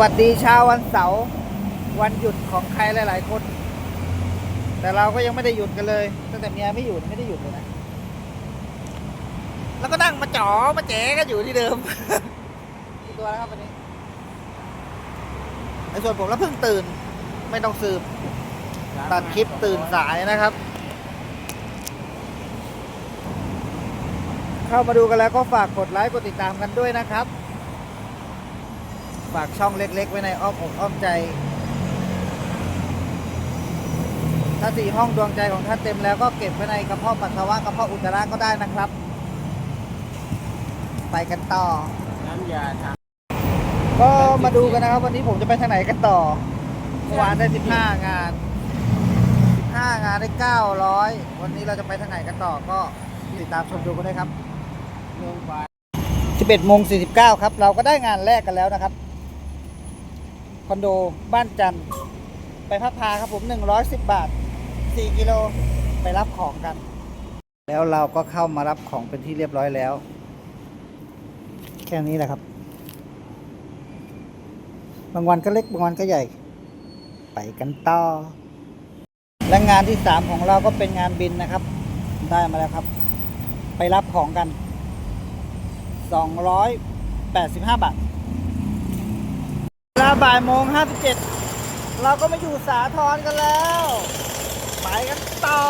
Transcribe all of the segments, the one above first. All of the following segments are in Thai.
วัสดีเช้าวันเสาร์วันหยุดของใครหลาย ๆ คน แต่เราก็ยังไม่ได้หยุดกันเลย ตั้งแต่เมียไม่หยุดไม่ได้หยุดเลยนะแล้วก็นั่งมาจ๋อมาแจ๋กันอยู่ที่เดิมกี่ตัวแล้วครับวันนี้ในส่วนผมแล้วเพิ่งตื่น ไม่ต้องสืบตัดคลิปตื่นสายนะครับ เข้ามาดูกันแล้วก็ฝากกดไลค์กดติดตามกันด้วยนะครับ ฝากช่องเล็ก ๆ ไว้ในอ้อมอกอ้อมใจ ถ้าสี่ห้องดวงใจของท่านเต็มแล้วก็เก็บไว้ในกระเพาะปัสสาวะกระเพาะอุจจาระก็ได้นะครับ ไปกันต่อ น้ำยาทาก็มาดูกันนะครับ วันนี้ผมจะไปทางไหนกันต่อเมื่อวานได้15งาน15งานได้900วันนี้เราจะไปทางไหนกันต่อก็ติดตามชมดูกันด้วยครับโรงพยาบาล11โมง49 ครับ เราก็ได้งานแรกกันแล้วนะครับ คอนโดบ้านจันไปพับพาครับผม 110 บาท 4 กิโลไปรับของกัน แล้วเราก็เข้ามารับของเป็นที่เรียบร้อยแล้ว แค่นี้แหละครับ บางวันก็เล็กบางวันก็ใหญ่ ไปกันต่อและงานที่ 3 ของเราก็เป็นงานบินนะครับ ได้มาแล้วครับ ไปรับของกัน 285 บาทาบ่ายโมง57เราก็มาอยู่สาทรกันแล้ว ไปกันต่อ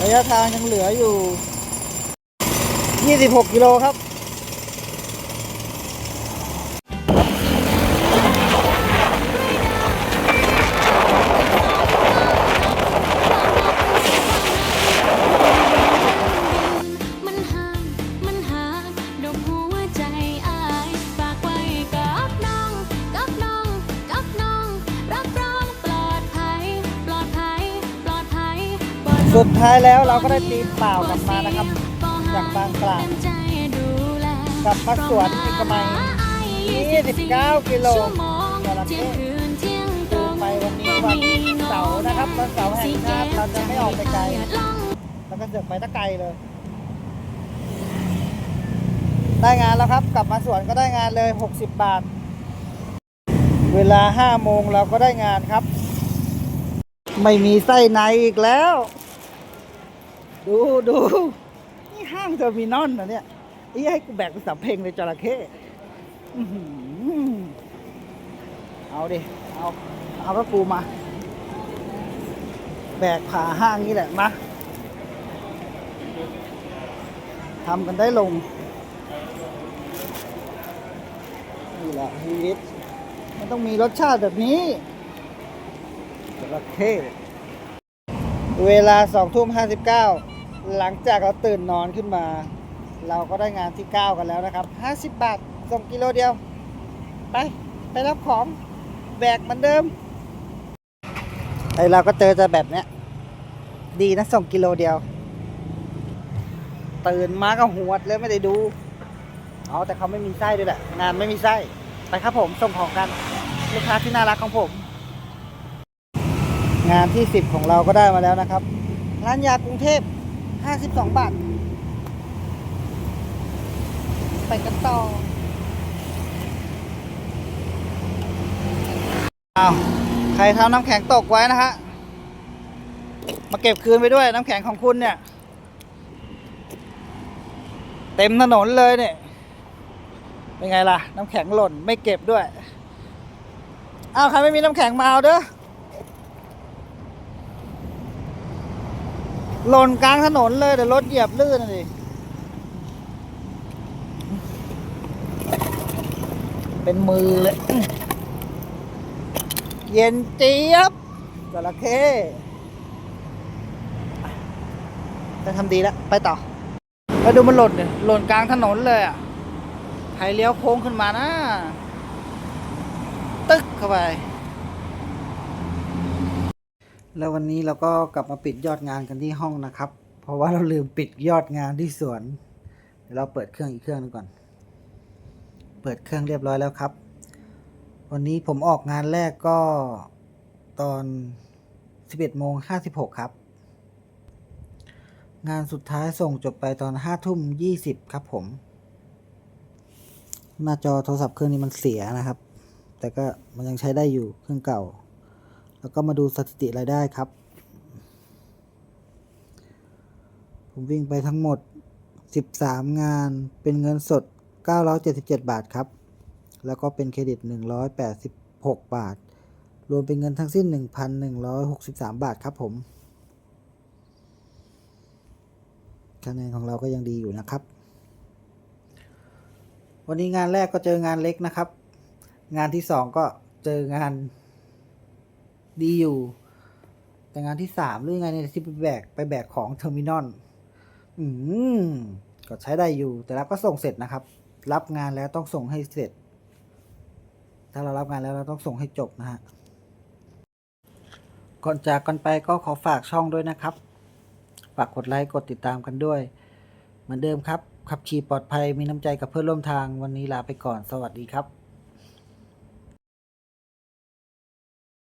ระยะทางยังเหลืออยู่ 26 กิโลครับ สุดท้ายแล้วเราก็ได้ตีนเปล่ากลับมานะครับ จากบางกลางใจดูแลกับพักสวนเอกมัย29 กิโลชั่วโมงจระเข้เที่ยงคืนเที่ยงตรงไปวันนี้วันเสาร์นะครับวันเสาร์แห่งชาติเราจะไม่ออกไปไกล แล้วก็เสือกไปตะไกลเลย ได้งานแล้วครับ กลับมาสวนก็ได้งานเลย 60 บาท เวลา5โมงเราก็ได้งานครับ ไม่มีไส้ในอีกแล้ว ดูดูนี่ห้างเทอร์มินอลนะเนี่ยนี่ให้กูแบกไปสัมเพลงเลยจระเข้เอาดิ เอา เอาก็กูมา แบกผ่าห้างนี่แหละมาทำกันได้ลง นี่แหละชีวิตมันต้องมีรสชาติแบบนี้จระเข้เวลาสองทุ่มห้าสิบเก้า หลังจากเราตื่นนอนขึ้นมา เราก็ได้งานที่ 9 กันแล้วนะครับ 50 บาทส่งกิโลเดียว ไป ไปรับของแบกเหมือนเดิมไอเราก็เจอจะแบบเนี้ย ดีนะส่งกิโลเดียว ตื่นมาก็หวดเลยไม่ได้ดูเอาแต่เขาไม่มีไส้ด้วยแหละงานไม่มีไส้ไปครับผมส่งของกันลูกค้าที่น่ารักของผม งานที่ 10 ของเราก็ได้มาแล้วนะครับ ร้านยากรุงเทพ 52บสองบาท ไปกันต่ออ้าวใครทำน้ำแข็งตกไว้นะฮะ มาเก็บคืนไปด้วยน้ำแข็งของคุณเนี่ย เต็มถนนเลยเนี่ย เป็นไงล่ะ น้ำแข็งหล่นไม่เก็บด้วยอ้าวใครไม่มีน้ำแข็งมาเอาเด้อ หล่นกลางถนนเลยเดี๋ยวรถเหยียบลื่นนะดิเป็นมือเลย เย็นเจี๊ยบจระเข้จะทำดีแล้ว ไปต่อแล้วดูมันหล่นเนี่ยหล่นกลางถนนเลยอะใครเลี้ยวโค้งขึ้นมานะ ตึกเข้าไป แล้ววันนี้เราก็กลับมาปิดยอดงานกันที่ห้องนะครับ เพราะว่าเราลืมปิดยอดงานที่สวนเดี๋ยวเราเปิดเครื่องอีกเครื่องหนึงก่อน เปิดเครื่องเรียบร้อยแล้วครับ วันนี้ผมออกงานแรกก็ตอน 11โมง56 ครับ งานสุดท้ายส่งจบไปตอน5ทุ่ม20 ครับผม หน้าจอโทรศัพท์เครื่องนี้มันเสียนะครับ แต่ก็มันยังใช้ได้อยู่เครื่องเก่า แล้วก็มาดูสถิติรายได้ครับ ผมวิ่งไปทั้งหมด 13 งานเป็นเงินสด 977 บาทครับ แล้วก็เป็นเครดิต 186 บาท รวมเป็นเงินทั้งสิ้น 1,163 บาทครับผมคะแนนของเราก็ยังดีอยู่นะครับ วันนี้งานแรกก็เจองานเล็กนะครับ งานที่สองก็เจองาน ดีอยู่ แต่งานที่สามหรือไงเนี่ยที่ไปแบกไปแบกของเทอร์มินอลอืมก็ใช้ได้อยู่ แต่เราก็ส่งเสร็จนะครับ รับงานแล้วต้องส่งให้เสร็จ ถ้าเรารับงานแล้วเราต้องส่งให้จบนะฮะก่อนจากกันไปก็ขอฝากช่องด้วยนะครับ ฝากกดไลค์กดติดตามกันด้วย เหมือนเดิมครับขับขี่ปลอดภัยมีน้ำใจกับเพื่อนร่วมทางวันนี้ลาไปก่อนสวัสดีครับ